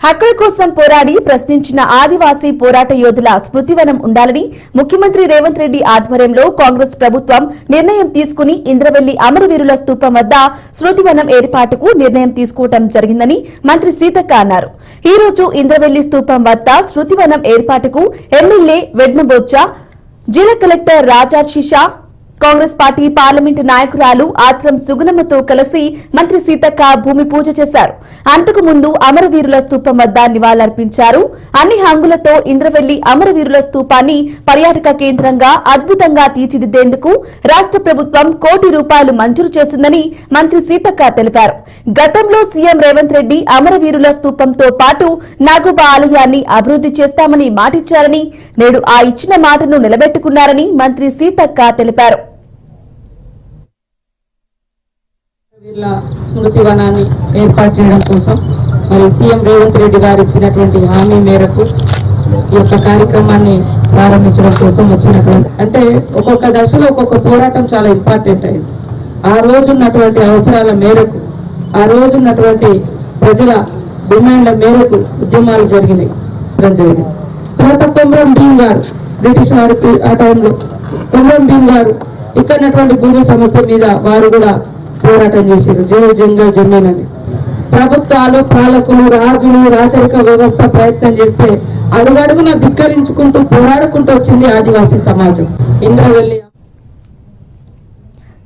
హక్కుల కోసం పోరాడి ప్రశ్నించిన ఆదివాసీ పోరాట యోధుల స్మృతివనం ఉండాలని ముఖ్యమంత్రి రేవంత్ రెడ్డి ఆధ్వర్యంలో కాంగ్రెస్ ప్రభుత్వం నిర్ణయం తీసుకుని ఇంద్రవెల్లి అమరవీరుల స్తూపం వద్ద స్మృతివనం ఏర్పాటుకు నిర్ణయం తీసుకోవడం జరిగిందని మంత్రి సీతక్క అన్నారు. ఈ రోజు ఇంద్రవెల్లి స్తూపం వద్ద స్మృతివనం ఏర్పాటుకు ఎమ్మెల్యే వెడ్మబొచ్చ జిల్లా collector Rajarshi Shah Congress party parliament నాయకురాలు ఆత్రం సుగుణమ్మతో కలిసి మంత్రి సీతక్క భూమి పూజ చేశారు. అంతకు ముందు అమరవీరుల స్తూపం వద్ద నివాళులర్పించారు. అన్ని హంగులతో ఇంద్రవెల్లి అమరవీరుల స్తూపాన్ని పర్యాటక కేంద్రంగా అద్భుతంగా తీర్చిదిద్దేందుకు రాష్ట్ర ప్రభుత్వం కోటి రూపాయలు మంజూరు చేసిందని మంత్రి సీతక్క తెలిపారు. గతంలో సీఎం రేవంత్ రెడ్డి అమరవీరుల స్తూపంతో పాటు నాగుబ ఆలయాన్ని అభివృద్ధి చేస్తామని మాటిచ్చారని నేడు ఆ ఇచ్చిన మాటను నిలబెట్టుకున్నారని మంత్రి సీతక్క తెలిపారు. వీళ్ళ స్మృతి వనాన్ని ఏర్పాటు చేయడం కోసం మరి సీఎం రేవంత్ రెడ్డి గారు ఇచ్చినటువంటి హామీ మేరకు ఈ యొక్క కార్యక్రమాన్ని ప్రారంభించడం కోసం వచ్చినటువంటి అంటే ఒక్కొక్క దశలో ఒక్కొక్క పోరాటం చాలా ఇంపార్టెంట్ అయింది. ఆ రోజు ఉన్నటువంటి అవసరాల మేరకు ఆ రోజు ఉన్నటువంటి ప్రజల డిమాండ్ల మేరకు ఉద్యమాలు జరిగినాయి. జరిగింది. తర్వాత కొమరం భీమ్ గారు బ్రిటిష్ వారి ఆ టైంలో కొమరం భీమ్ గారు ఇక్కడ గురు భూమి సమస్య మీద వారు కూడా పోరాటం చేశారు. జయ జంగల్ జమీన్ అని. ప్రభుత్వాలు పాలకులు రాజులు రాచరిక వ్యవస్థ ప్రయత్నం చేస్తే అడుగడుగున ధిక్కరించుకుంటూ పోరాడుకుంటూ వచ్చింది ఆదివాసీ సమాజం. ఇంద్రవెల్లి